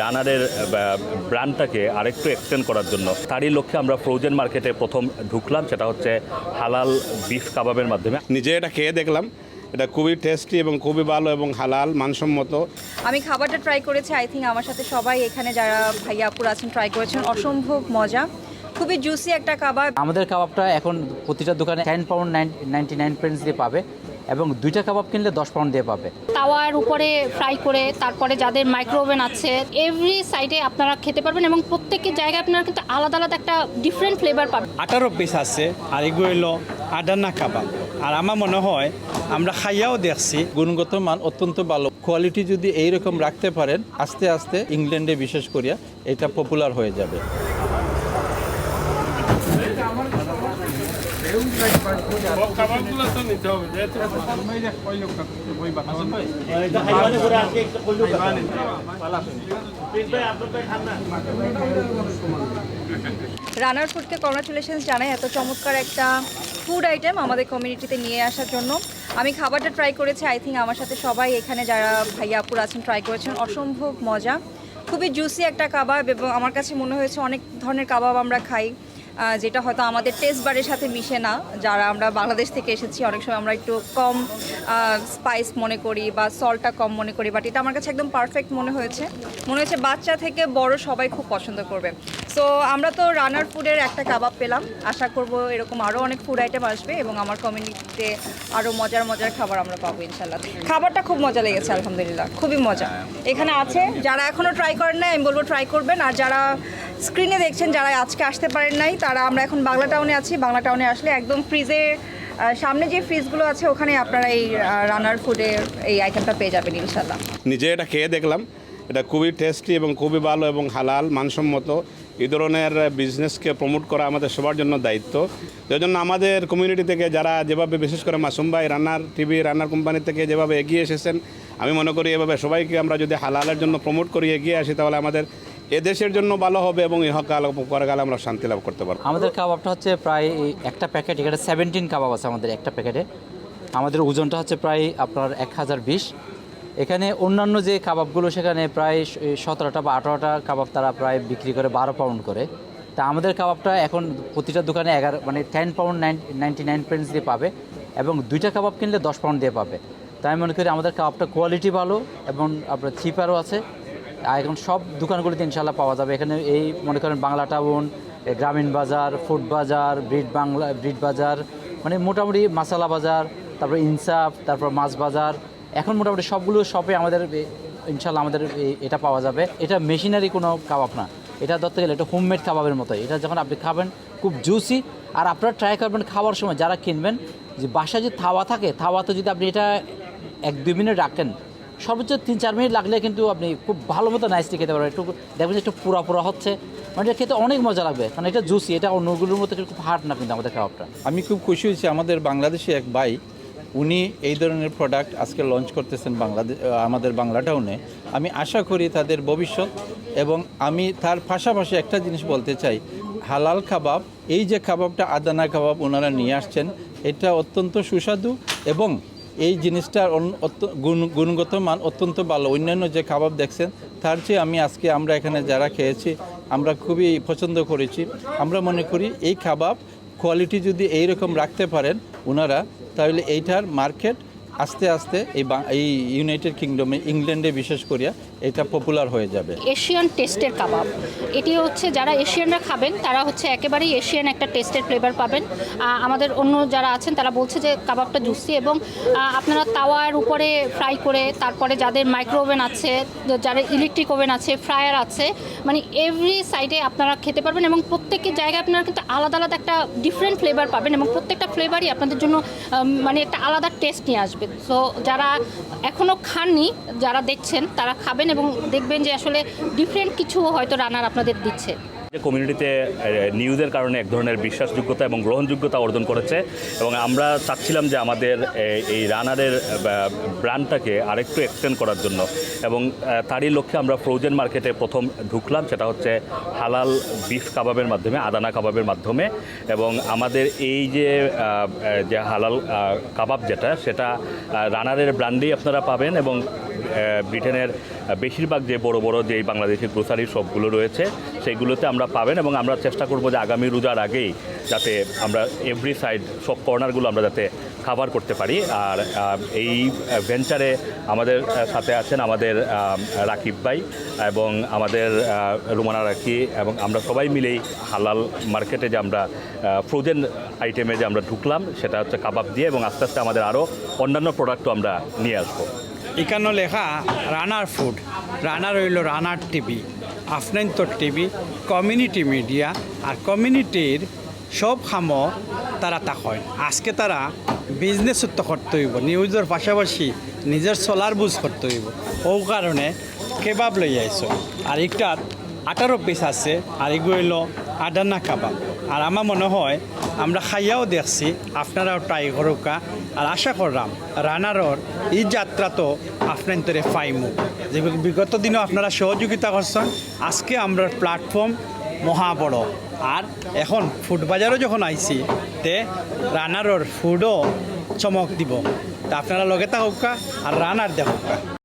রানারের ব্র্যান্ডটাকে আরেকটু এক্সটেন্ড করার জন্য। তারই লক্ষ্যে আমরা ফ্রোজেন মার্কেটে প্রথম ঢুকলাম সেটা হচ্ছে হালাল বিফ কাবাবের মাধ্যমে। নিজে এটা খেয়ে দেখলাম। এটা খুবই টেস্টি এবং খুবই ভালো এবং হালাল মানসম্মত। আমি খাবারটা ট্রাই করেছি আই থিঙ্ক আমার সাথে সবাই এখানে যারা ভাইয়া আপুর আছেন ট্রাই করেছেন অসম্ভব মজা। খুবই জুসি একটা কাবাব আমাদের কাবাবটা এখন প্রতিটা দোকানে ten pound ninety nine pence দিয়ে পাবে। এবং দুইটা কাবাব কিনলে দশ পাউন্ড দিয়ে পাবে। তাওয়ার উপরে ফ্রাই করে তারপরে যাদের মাইক্রোওভেন আছে এভরি সাইডে আপনারা খেতে পারবেন এবং প্রত্যেকের জায়গায় আপনারা কিন্তু আলাদা আলাদা একটা ডিফারেন্ট ফ্লেভার পাবেন। আঠারো পিস আছে আর এগুলো হলো আডানা কাবাব। আর আমার মনে হয় আমরা খাইয়াও দেখছি গুণগত মান অত্যন্ত ভালো। কোয়ালিটি যদি এইরকম রাখতে পারেন আস্তে আস্তে ইংল্যান্ডে বিশেষ করিয়া এটা পপুলার হয়ে যাবে। রানার ফুডকে কংগ্রাচুলেশনস জানাই। এত চমৎকার একটা ফুড আইটেম আমাদের কমিউনিটিতে নিয়ে আসার জন্য। আমি খাবারটা ট্রাই করেছি আই থিঙ্ক আমার সাথে সবাই এখানে যারা ভাইয়া, আপুর আছেন ট্রাই করেছেন। অসম্ভব মজা। খুবই জুসি একটা কাবাব এবং আমার কাছে মনে হয়েছে অনেক ধরনের কাবাব আমরা খাই। যেটা হয়তো আমাদের টেস্ট বারের সাথে মিশে না। যারা আমরা বাংলাদেশ থেকে এসেছি অনেক সময় আমরা একটু কম স্পাইস মনে করি বা সল্টটা কম মনে করি বাট এটা আমার কাছে একদম পারফেক্ট মনে হয়েছে। মনে হয়েছে বাচ্চা থেকে বড় সবাই খুব পছন্দ করবে। সো আমরা তো রানার ফুডের একটা কাবাব পেলাম। আশা করব এরকম আরও অনেক ফুড আইটেম আসবে এবং আমার কমিউনিটিতে আরও মজার মজার খাবার আমরা পাবো ইনশাল্লাহ খাবারটা খুব মজা লেগেছে আলহামদুলিল্লাহ। খুবই মজা। এখানে আছে যারা এখনও ট্রাই করেন না আমি বলব ট্রাই করবেন। আর যারা স্ক্রিনে দেখছেন যারা আজকে আসতে পারেন নাই, তারা আমরা এখন বাংলা টাউনে আছি। বাংলা টাউনে আসলে একদম ফ্রিজে সামনে যে ফ্রিজগুলো আছে, ওখানে আপনারা এই রানার ফুডের এই আইটেমটা পেয়ে যাবেন ইনশাল্লাহ নিজে এটা খেয়ে দেখলাম। এটা খুবই টেস্টি এবং খুবই ভালো এবং হালাল, মানসম্মত। এই ধরনের বিজনেসকে প্রমোট করা আমাদের সবার জন্য দায়িত্ব। সেই জন্য আমাদের কমিউনিটি থেকে যারা যেভাবে, বিশেষ করে মাসুম ভাই, রান্নার টিভি রান্নার কোম্পানি থেকে যেভাবে এগিয়ে এসেছেন, আমি মনে করি এভাবে সবাইকে আমরা যদি হালালের জন্য প্রমোট করি, এগিয়ে আসি, তাহলে আমাদের এদেশের জন্য ভালো হবে এবং ইহকাল পরকালে আমরা শান্তি লাভ করতে পারব। আমাদের কাবাবটা হচ্ছে প্রায় একটা প্যাকেট, এখানে সেভেন্টিন কাবাব আছে আমাদের একটা প্যাকেটে। আমাদের ওজনটা হচ্ছে প্রায় আপনার এক হাজার বিশ। এখানে অন্যান্য যে কাবাবগুলো, সেখানে প্রায় সতেরোটা বা আঠারোটা কাবাব তারা প্রায় বিক্রি করে, বারো পাউন্ড করে। তা আমাদের কাবাবটা এখন প্রতিটা দোকানে এগারো মানে ten pound ninety nine pence দিয়ে পাবে এবং দুইটা কাবাব কিনলে দশ পাউন্ড দিয়ে পাবে। তাই মনে করি আমাদের কাবাবটা কোয়ালিটি ভালো এবং আপনার চিপারও আছে। আর এখন সব দোকানগুলিতে ইনশাল্লাহ পাওয়া যাবে। এখানে এই মনে করেন বাংলা টাউন গ্রামীণ বাজার, ফুড বাজার, ব্রিড বাংলা, ব্রিড বাজার মানে মোটামুটি মাসালা বাজার, তারপর ইনসাফ, তারপর মাছ বাজার। এখন মোটামুটি সবগুলো শপে আমাদের ইনশাল্লাহ আমাদের এটা পাওয়া যাবে। এটা মেশিনারি কোনো কাবাব না। এটা ধরতে গেলে এটা হোমমেড কাবাবের মতো এটা যখন আপনি খাবেন, খুব জুসি আর আপনারা ট্রাই করবেন খাওয়ার সময় যারা কিনবেন, যে বাসায় যে থাওয়া থাকে, থাওয়াতে যদি আপনি এটা এক দুই মিনিট রাখেন সর্বোচ্চ তিন, চার মিনিট লাগলে কিন্তু আপনি খুব ভালো মতো নাইসলি খেতে পারবেন। একটু দেখবেন যে একটু পুরা পুরা হচ্ছে। মানে এটা খেতে অনেক মজা লাগবে। কারণ এটা জুসি এটা অন্যগুলোর মতো খুব হার্ড না কিন্তু আমাদের খাবারটা। আমি খুব খুশি হয়েছি। আমাদের বাংলাদেশি এক ভাই, উনি এই ধরনের প্রোডাক্ট আজকে লঞ্চ করতেছেন বাংলাদেশ আমাদের বাংলা টাউনে আমি আশা করি তাদের ভবিষ্যৎ এবং আমি তার পাশাপাশি একটা জিনিস বলতে চাই। হালাল কাবাব, এই যে কাবাবটা আদানা কাবাব ওনারা নিয়ে আসছেন, এটা অত্যন্ত সুস্বাদু এবং এই জিনিসটার গুণগত মান অত্যন্ত ভালো। অন্যান্য যে কাবাব দেখছেন, তার চেয়ে আমি আজকে আমরা এখানে যারা খেয়েছি, আমরা খুবই পছন্দ করেছি। আমরা মনে করি এই কাবাব কোয়ালিটি যদি এই রকম রাখতে পারেন ওনারা তাহলে এইটার মার্কেট আস্তে আস্তে এই এই ইউনাইটেড কিংডমে ইংল্যান্ডে বিশেষ করিয়া এটা পপুলার হয়ে যাবে। এশিয়ান টেস্টের কাবাব এটি হচ্ছে যারা এশিয়ানরা খাবেন, তারা হচ্ছে একেবারেই এশিয়ান একটা টেস্টের ফ্লেভার পাবেন। আমাদের অন্য যারা আছেন, তারা বলছে যে কাবাবটা জুসি এবং আপনারা তাওয়ার উপরে ফ্রাই করে, তারপরে যাদের মাইক্রোওভেন আছে যারা ইলেকট্রিক ওভেন আছে ফ্রায়ার আছে মানে এভরি সাইডে আপনারা খেতে পারবেন এবং প্রত্যেকের জায়গায় আপনারা কিন্তু আলাদা আলাদা একটা ডিফারেন্ট ফ্লেভার পাবেন এবং প্রত্যেকটা ফ্লেভারই আপনাদের জন্য মানে একটা আলাদা টেস্ট নিয়ে আসবে। সো যারা এখনও খাননি, যারা দেখছেন, তারা খাবেন এবং দেখবেন যে আসলে ডিফারেন্ট কিছু হয়তো রান্নার আপনাদের দিচ্ছে। যে কমিউনিটিতে নিউজের কারণে এক ধরনের বিশ্বাসযোগ্যতা এবং গ্রহণযোগ্যতা অর্জন করেছে এবং আমরা চাচ্ছিলাম যে আমাদের এই রানারের ব্র্যান্ডটাকে আরেকটু এক্সটেন্ড করার জন্য এবং তারই লক্ষ্যে আমরা ফ্রোজেন মার্কেটে প্রথম ঢুকলাম, সেটা হচ্ছে হালাল বিফ কাবাবের মাধ্যমে, আদানা কাবাবের মাধ্যমে এবং আমাদের এই যে যে হালাল কাবাব যেটা, সেটা রানারের ব্র্যান্ডেই আপনারা পাবেন এবং ব্রিটেনের বেশিরভাগ যে বড় বড় যে বাংলাদেশি গ্রোসারি শপগুলো রয়েছে সেইগুলোতে আমরা পাবেন এবং আমরা চেষ্টা করব যে আগামী রোজার আগেই যাতে আমরা এভরি সাইড সব কর্নারগুলো আমরা যাতে খাবার করতে পারি। আর এই ভেঞ্চারে আমাদের সাথে আছেন আমাদের রাকিব ভাই এবং আমাদের রুমানা রাখি এবং আমরা সবাই মিলেই হালাল মার্কেটে যে আমরা ফ্রোজেন আইটেমে যে আমরা ঢুকলাম সেটা হচ্ছে কাবাব দিয়ে এবং আস্তে আস্তে আমাদের আরও অন্যান্য প্রোডাক্টও আমরা নিয়ে আসব। এখানে লেখা রানার ফুড রানার হইল রানার টিভি আফনান্তর টিভি, কমিউনিটি মিডিয়া আর কমিউনিটির সব খামো তারা তা হয় আজকে তারা বিজনেস তো করতে হইব নিউজের পাশাপাশি নিজের সোলার বুঝ করতে হইব। ও কারণে কেবাব লই আইস আর একটা আঠারো পিস আছে, আর এগুলো আডানা কাবাব। আর আমার মনে হয়, আমরা খাইয়াও দেখছি, আপনারাও ট্রাই করুকা। আর আশা করলাম, রানারর এই যাত্রা তো আপনান্তরে পাইমু। যে বিগত দিনও আপনারা সহযোগিতা করছেন, আজকে আমরা প্ল্যাটফর্ম মহা বড়। আর এখন ফুড বাজারও যখন আইছি, তে রানারর ফুডও চমক দিব। তা আপনারা লগে থাকুকা আর রানার দেখুকা।